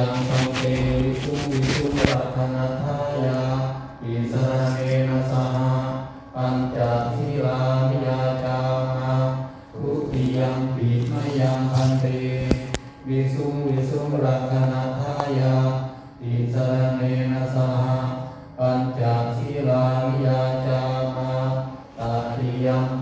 ยังสังเกตุวิสุรัตนทายาอิสรเนนสหปัญจทิลามิยาจามาทุติยังปิมยังพันเตวิสุวิสุรัตนทายาอิสรเนนสหปัญจทิลามิยาจามาตติยัง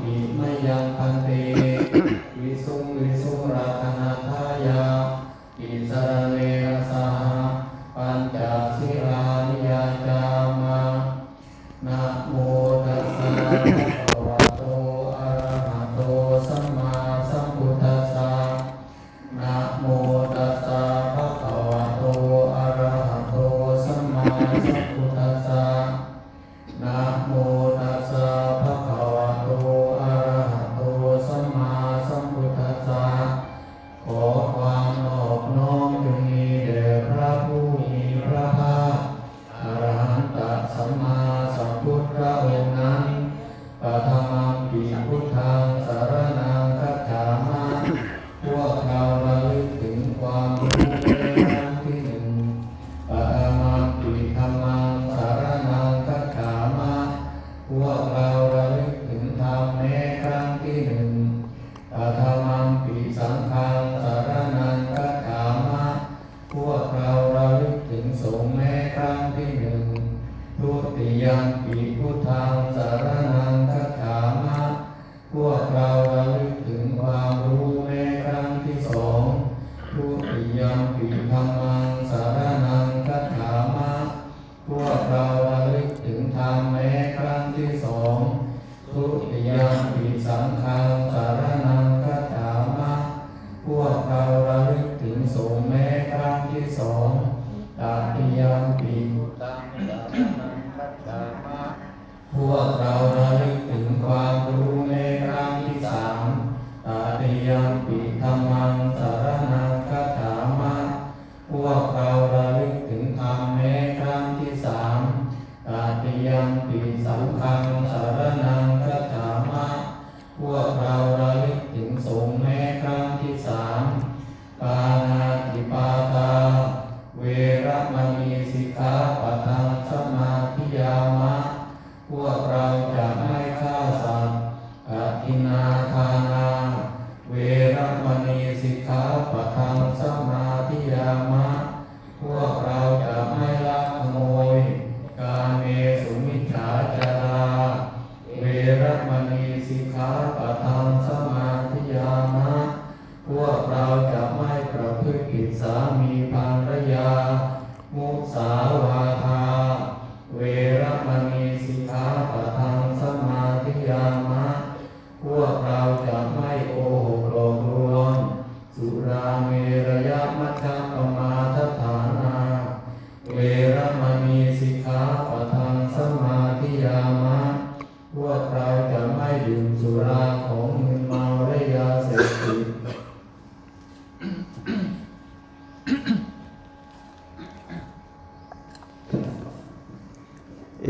รมังสารนังคัจฉามะพวกเราระลึกถึงธรรมแม้ครั้งที่สองทุติยมปิสังฆังสารนังคัจฉามะพวกเราระลึกถึงสงแม้ครั้งที่สองตติยมปิตังสารนังคัจฉามะพวกเรา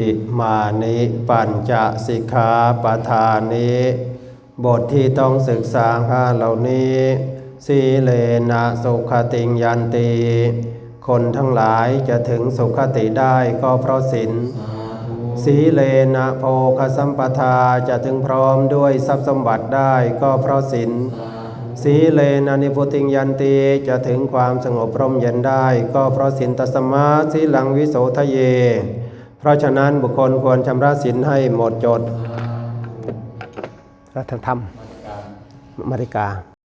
อิมานิปัญจะสิกขาปทานิบทที่ต้องศึกษาห้าเหล่านี้ สีเลนะสุขติงยันตีคนทั้งหลายจะถึงสุขติได้ก็เพราะศีลสีเลนะโภคสัมปทาจะถึงพร้อมด้วยทรัพย์สมบัติได้ก็เพราะศีลสีเลนะนิพุติงยันตีจะถึงความสงบร่มเย็นได้ก็เพราะสินตสมาสีหลังวิโสทะเย เพราะฉะนั้นบุคคลควรชำระศีลให้หมดจดรัฐธรรมมาริกา